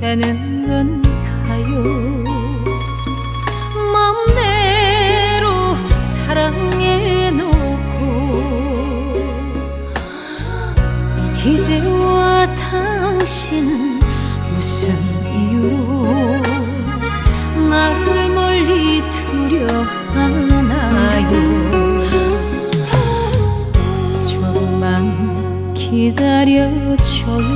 되는 건가요? 맘대로 사랑해놓고 이제와 당신은 무슨 이유로 나를 멀리 두려 하나요? 조금만 기다려줘요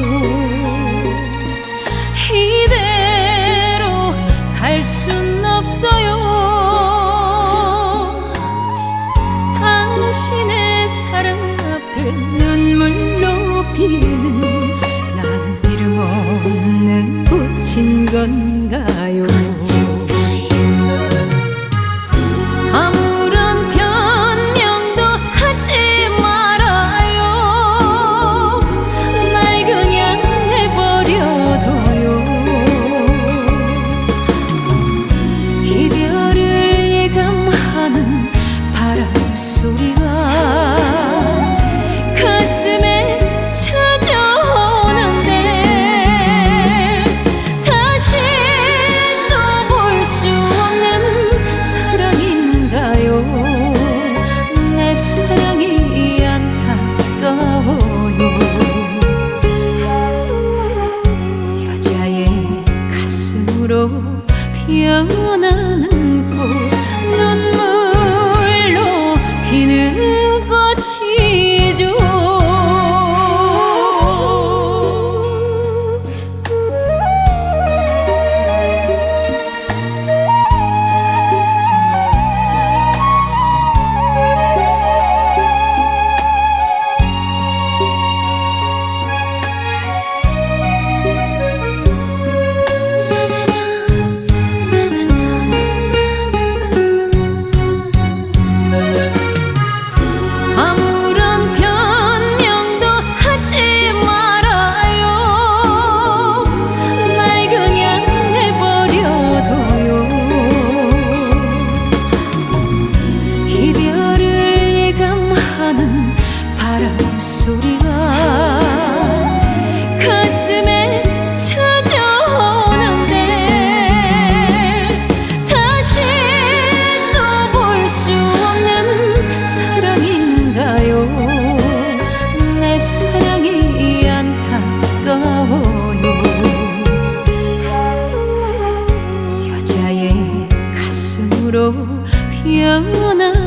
이대로 갈 순 없어요. 당신의 사랑 앞에 눈물로 피는 난 이름 없는 꽃인 건가 가슴으로 피어나는 꽃 피는 소리가 가슴에 찾아오는데 다시 또 볼 수 없는 사랑인가요? 내 사랑이 안타까워요. 여자의 가슴으로 피어나